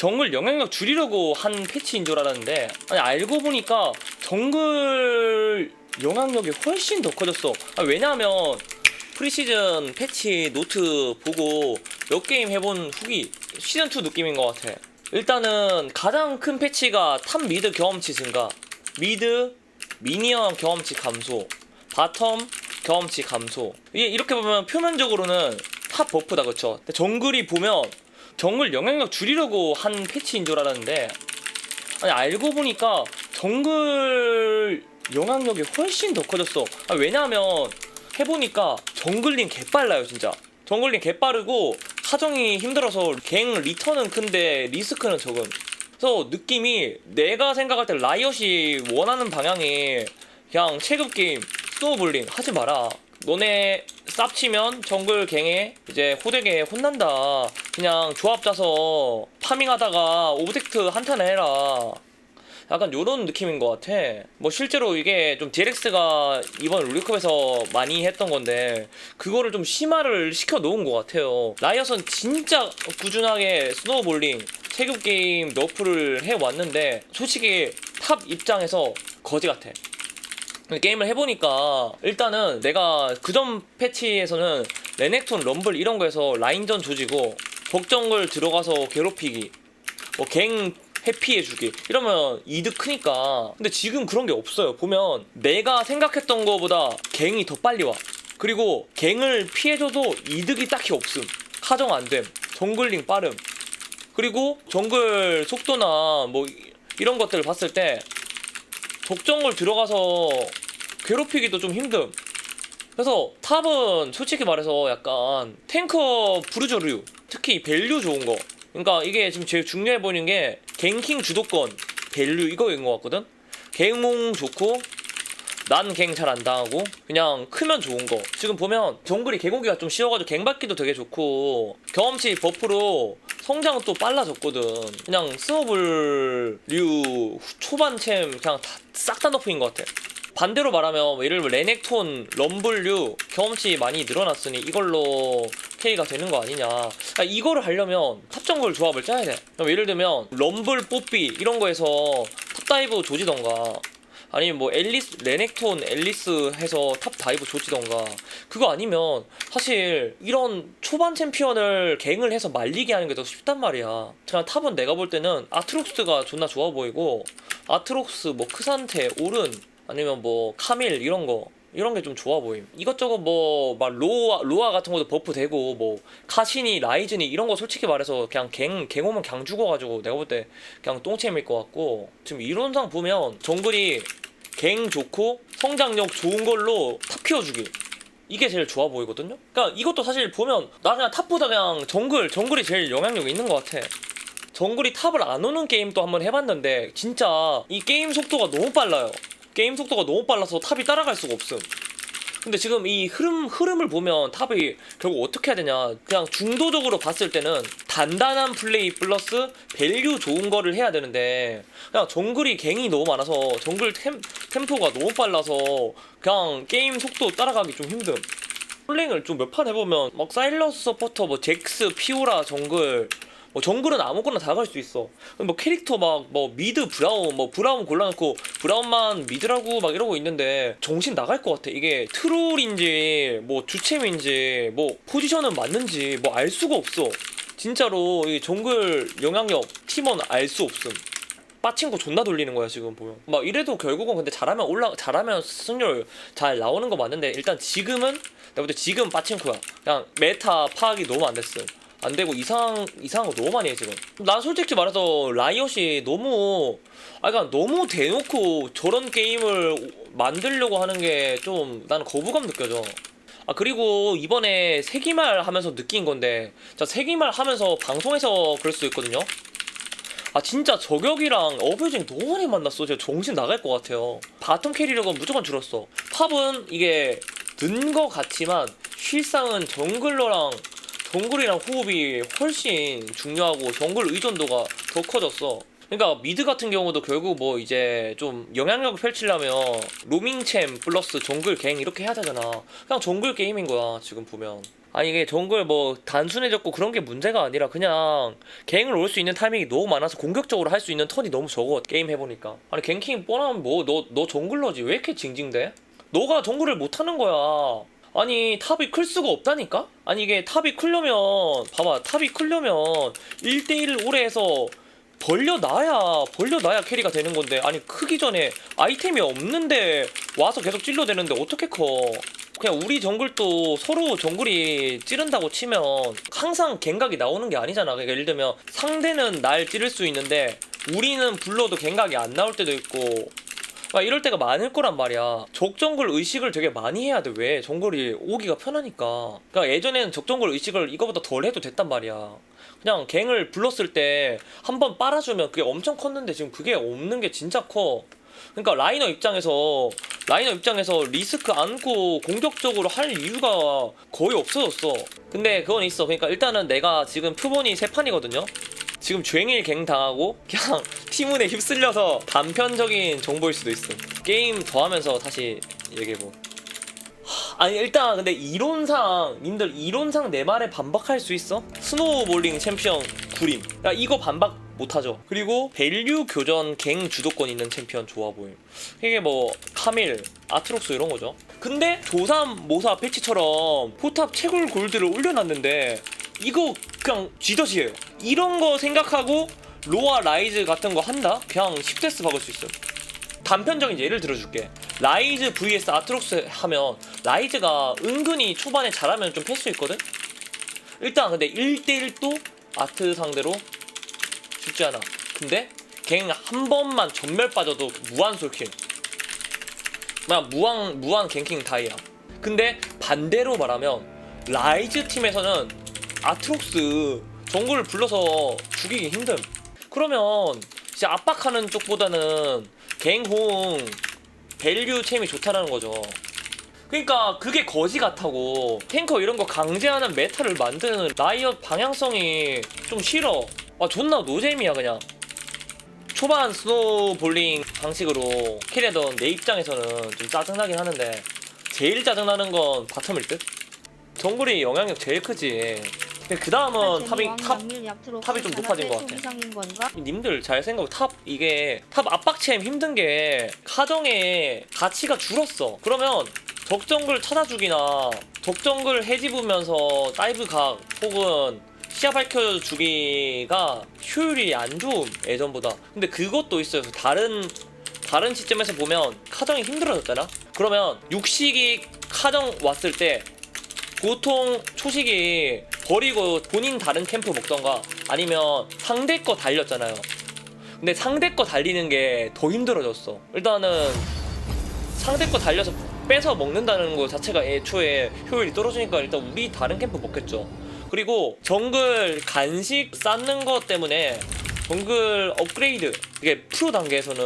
정글 영향력 줄이려고 한 패치인 줄 알았는데 아니 알고 보니까 정글 영향력이 훨씬 더 커졌어. 아, 왜냐하면 프리시즌 패치 노트 보고 몇 게임 해본 후기 시즌 2 느낌인 것 같아. 일단은 가장 큰 패치가 탑 미드 경험치 증가, 미드 미니언 경험치 감소, 바텀 경험치 감소. 이게 이렇게 보면 표면적으로는 탑 버프다 그쵸? 정글이 보면 정글 영향력 줄이려고 한 패치인 줄 알았는데 아니 알고 보니까 정글 영향력이 훨씬 더 커졌어. 아, 왜냐하면 해보니까 정글링 개빨라요 진짜. 정글링 개빠르고 사정이 힘들어서 갱 리턴은 큰데 리스크는 적음. 그래서 느낌이 내가 생각할 때 라이엇이 원하는 방향이 그냥 체급 게임 스노우볼링 하지 마라. 너네 쌉치면 정글 갱에 이제 호되게 혼난다. 그냥 조합 짜서 파밍하다가 오브젝트 한탄 해라. 약간 요런 느낌인 것 같아. 뭐 실제로 이게 좀 DLX가 이번 롤리컵에서 많이 했던 건데 그거를 좀 심화를 시켜 놓은 것 같아요. 라이엇은 진짜 꾸준하게 스노우볼링 체급 게임 너프를 해 왔는데 솔직히 탑 입장에서 거지 같아. 게임을 해보니까 일단은 내가 그전 패치에서는 레넥톤 럼블 이런 거에서 라인전 조지고 복정글 들어가서 괴롭히기. 뭐갱 해피해주기. 이러면 이득 크니까. 근데 지금 그런 게 없어요. 보면 내가 생각했던 거보다 갱이 더 빨리 와. 그리고 갱을 피해줘도 이득이 딱히 없음. 카정 안됨. 정글링 빠름. 그리고 정글 속도나 뭐 이- 이런 것들을 봤을 때 독정글 들어가서 괴롭히기도 좀 힘듦. 그래서 탑은 솔직히 말해서 약간 탱커 부르저류 특히 밸류 좋은 거. 그러니까 이게 지금 제일 중요해 보이는 게 갱킹 주도권 밸류 이거인 것 같거든? 갱몽 좋고 난 갱 잘 안 당하고 그냥 크면 좋은 거. 지금 보면 정글이 개고기가 좀 쉬워가지고 갱 받기도 되게 좋고 경험치 버프로 성장은 또 빨라졌거든. 그냥 스노블류 초반챔 그냥 싹다 너프인 것 같아. 반대로 말하면 뭐 예를 들면 레넥톤, 럼블류 경험치 많이 늘어났으니 이걸로 K가 되는 거 아니냐. 그러니까 이거를 하려면 탑정글 조합을 짜야 돼. 그럼 예를 들면 럼블, 뽀삐 이런 거에서 탑다이브 조지던가 아니면 뭐 앨리스, 레넥톤, 앨리스 해서 탑 다이브 조지던가 그거 아니면 사실 이런 초반 챔피언을 갱을 해서 말리게 하는 게 더 쉽단 말이야. 그냥 탑은 내가 볼 때는 아트록스가 존나 좋아 보이고 아트록스, 뭐 크산테, 오른 아니면 뭐 카밀 이런 거 이런 게 좀 좋아 보임. 이것저것 뭐 막 로아 로아 같은 것도 버프 되고 뭐 카시니 라이즈니 이런 거 솔직히 말해서 그냥 갱 갱오면 갱 죽어가지고 내가 볼 때 그냥 똥챔일 것 같고 지금 이론상 보면 정글이 갱 좋고 성장력 좋은 걸로 탑 키워주기. 이게 제일 좋아 보이거든요. 그러니까 이것도 사실 보면 나 그냥 탑보다 그냥 정글 정글이 제일 영향력 있는 것 같아. 정글이 탑을 안 오는 게임도 한번 해봤는데 진짜 이 게임 속도가 너무 빨라요. 게임 속도가 너무 빨라서 탑이 따라갈 수가 없음. 근데 지금 이 흐름 흐름을 보면 탑이 결국 어떻게 해야 되냐? 그냥 중도적으로 봤을 때는 단단한 플레이 플러스 밸류 좋은 거를 해야 되는데 그냥 정글이 갱이 너무 많아서 정글 템, 템포가 너무 빨라서 그냥 게임 속도 따라가기 좀 힘듦. 플랭을 좀 몇 판 해보면 막 사일러스 서포터 뭐 잭스 피오라 정글 뭐 정글은 아무거나 다 갈 수 있어. 뭐 캐릭터 막 뭐 미드 브라운 뭐 브라운 골라놓고 브라운만 미드라고 막 이러고 있는데 정신 나갈 것 같아. 이게 트롤인지 뭐 주챔인지 뭐 포지션은 맞는지 뭐 알 수가 없어. 진짜로 이 정글 영향력 팀원 알 수 없음. 빠친 거 존나 돌리는 거야 지금 보면 막 이래도 결국은 근데 잘하면 올라 잘하면 승률 잘 나오는 거 맞는데 일단 지금은 내가 볼 때 지금 빠친코야 그냥 메타 파악이 너무 안 됐음 안 되고 이상 이상한 거 너무 많이 해 지금. 난 솔직히 말해서 라이엇이 너무 아 그러니까 너무 대놓고 저런 게임을 만들려고 하는 게 좀 나는 거부감 느껴져. 아 그리고 이번에 세기말 하면서 느낀 건데 자 세기말 하면서 방송에서 그럴 수 있거든요. 아 진짜 저격이랑 어뷰징 너무 많이 만났어. 진짜 정신 나갈 것 같아요. 바텀 캐리력은 무조건 줄었어. 탑은 이게 는 거 같지만 실상은 정글러랑 정글이랑 호흡이 훨씬 중요하고 정글 의존도가 더 커졌어. 그러니까 미드 같은 경우도 결국 뭐 이제 좀 영향력을 펼치려면 로밍챔 플러스 정글 갱 이렇게 해야 되잖아. 그냥 정글 게임인 거야 지금 보면. 아니 이게 정글 뭐 단순해졌고 그런 게 문제가 아니라 그냥 갱을 올 수 있는 타이밍이 너무 많아서 공격적으로 할 수 있는 턴이 너무 적어 게임 해보니까. 아니 갱킹 뻔하면 뭐 너 너 정글러지? 왜 이렇게 징징대? 너가 정글을 못하는 거야 아니 탑이 클 수가 없다니까? 아니 이게 탑이 클려면 봐봐 탑이 클려면 1대1을 오래 해서 벌려놔야 벌려놔야 캐리가 되는 건데 아니 크기 전에 아이템이 없는데 와서 계속 찔러대는데 어떻게 커 그냥 우리 정글도 서로 정글이 찌른다고 치면 항상 갱각이 나오는 게 아니잖아 그러니까 예를 들면 상대는 날 찌를 수 있는데 우리는 불러도 갱각이 안 나올 때도 있고 막 이럴 때가 많을 거란 말이야. 적정글 의식을 되게 많이 해야 돼. 왜? 정글이 오기가 편하니까. 그러니까 예전에는 적정글 의식을 이거보다 덜 해도 됐단 말이야. 그냥 갱을 불렀을 때 한 번 빨아주면 그게 엄청 컸는데 지금 그게 없는 게 진짜 커. 그러니까 라이너 입장에서 라이너 입장에서 리스크 안고 공격적으로 할 이유가 거의 없어졌어. 근데 그건 있어. 그러니까 일단은 내가 지금 표본이 세 판이거든요. 지금 주행일 갱 당하고 그냥 팀운에 휩쓸려서 단편적인 정보일 수도 있어. 게임 더 하면서 다시 얘기해보. 하, 아니 일단 근데 이론상 님들 이론상 내 말에 반박할 수 있어? 스노우볼링 챔피언 구림. 야 이거 반박 못하죠. 그리고 밸류 교전 갱 주도권 있는 챔피언 좋아 보임. 이게 뭐 카밀, 아트록스 이런 거죠. 근데 조삼 모사 패치처럼 포탑 채굴 골드를 올려놨는데 이거 그냥 쥐덫이에요. 이런 거 생각하고 로아 라이즈 같은 거 한다? 그냥 10데스 박을 수 있어요. 단편적인 예를 들어줄게. 라이즈 vs 아트록스 하면 라이즈가 은근히 초반에 잘하면 좀팰수 있거든? 일단 근데 1대1도 아트 상대로 쉽지 않아. 근데 갱 한 번만 전멸 빠져도 무한 솔킬. 막 무한 무한 갱킹 다이야. 근데 반대로 말하면 라이즈 팀에서는 아트록스 정글을 불러서 죽이기 힘듦. 그러면 이제 압박하는 쪽보다는 갱홍 밸류 챔이 좋다라는 거죠. 그러니까 그게 거지 같다고 탱커 이런 거 강제하는 메타를 만드는 라이엇 방향성이 좀 싫어. 아 존나 노잼이야 그냥. 초반 스노볼링 방식으로 캐리하던 내 입장에서는 좀 짜증나긴 하는데 제일 짜증나는 건 바텀일 듯? 정글이 영향력 제일 크지. 근데 그 다음은 탑이 탑 탑이 좀 높아진 것 같아. 이상인 건가? 님들 잘 생각해 탑 이게 탑 압박챔 힘든 게 카정의 가치가 줄었어 그러면 적정글 찾아주기나 적정글 해집으면서 다이브 각 혹은 시야 밝혀주기가 효율이 안 좋음 예전보다 근데 그것도 있어요 다른 다른 시점에서 보면 카정이 힘들어졌잖아 그러면 육식이 카정 왔을 때 보통 초식이 버리고 본인 다른 캠프 먹던가 아니면 상대 거 달렸잖아요. 근데 상대 거 달리는 게 더 힘들어졌어. 일단은 상대 거 달려서 뺏어 먹는다는 거 자체가 애초에 효율이 떨어지니까 일단 우리 다른 캠프 먹겠죠. 그리고 정글 간식 쌓는 것 때문에 정글 업그레이드 이게 프로 단계에서는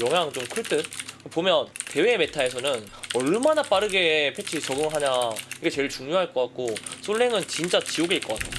영향 좀 클 듯. 보면 대회 메타에서는 얼마나 빠르게 패치 적응하냐 이게 제일 중요할 것 같고 솔랭은 진짜 지옥일 것 같아.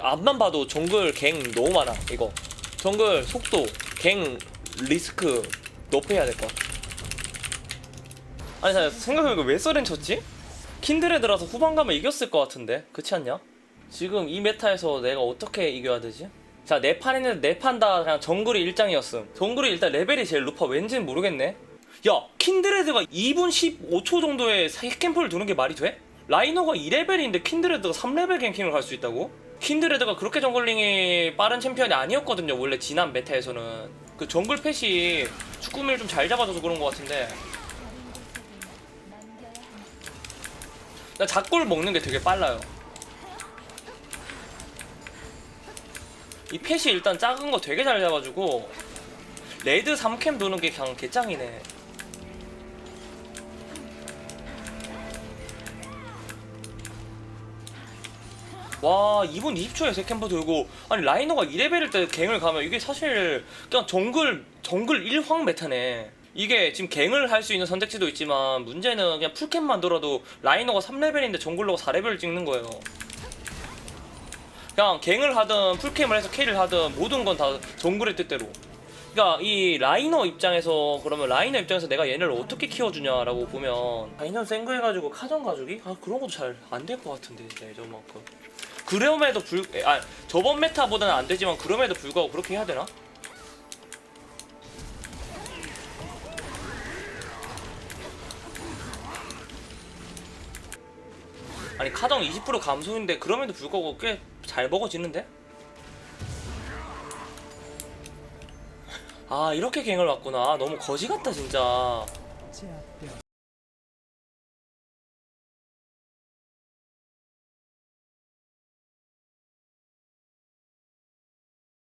앞만 봐도 정글 갱 너무 많아 이거. 정글 속도, 갱 리스크 높여야 될 것 같아. 아니 생각해보니까 왜 서렌 쳤지? 킨드레드라서 후반 가면 이겼을 것 같은데 그렇지 않냐? 지금 이 메타에서 내가 어떻게 이겨야 되지? 자, 네 판에는 네 판 다 그냥 정글이 일장이었음. 정글이 일단 레벨이 제일 높아. 왠지는 모르겠네. 야, 킨드레드가 2분 15초 정도에 캠프를 두는 게 말이 돼? 라이너가 2레벨인데 킨드레드가 3레벨 갱킹을 갈수 있다고? 킨드레드가 그렇게 정글링이 빠른 챔피언이 아니었거든요. 원래 지난 메타에서는. 그 정글 펫이 축구미를 좀 잘 잡아줘서 그런 것 같은데. 나 작골 먹는 게 되게 빨라요. 이 펫이 일단 작은 거 되게 잘 잡아주고 레드 3캠 도는 게 그냥 개짱이네 와 2분 20초에 3캠프 들고 아니 라이너가 2레벨일 때 갱을 가면 이게 사실 그냥 정글 정글 1황 메타네. 이게 지금 갱을 할 수 있는 선택지도 있지만 문제는 그냥 풀캠만 돌아도 라이너가 3레벨인데 정글러가 4레벨 찍는 거예요. 그냥 갱을 하든 풀캠을 해서 캐리를 하든 모든 건 다 정글의 뜻대로. 그러니까 이 라이너 입장에서 그러면 라이너 입장에서 내가 얘네를 어떻게 키워주냐라고 보면 라이너 생거 해가지고 카정 가족이? 아 그런 것도 잘 안 될 것 같은데 진짜 예전만큼 그럼에도 불 아 저번 메타보다는 안 되지만 그럼에도 불구하고 그렇게 해야 되나? 아니 카정 20% 감소인데 그럼에도 불구하고 꽤 잘 먹어지는데? 아 이렇게 갱을 왔구나 너무 거지 같다 진짜.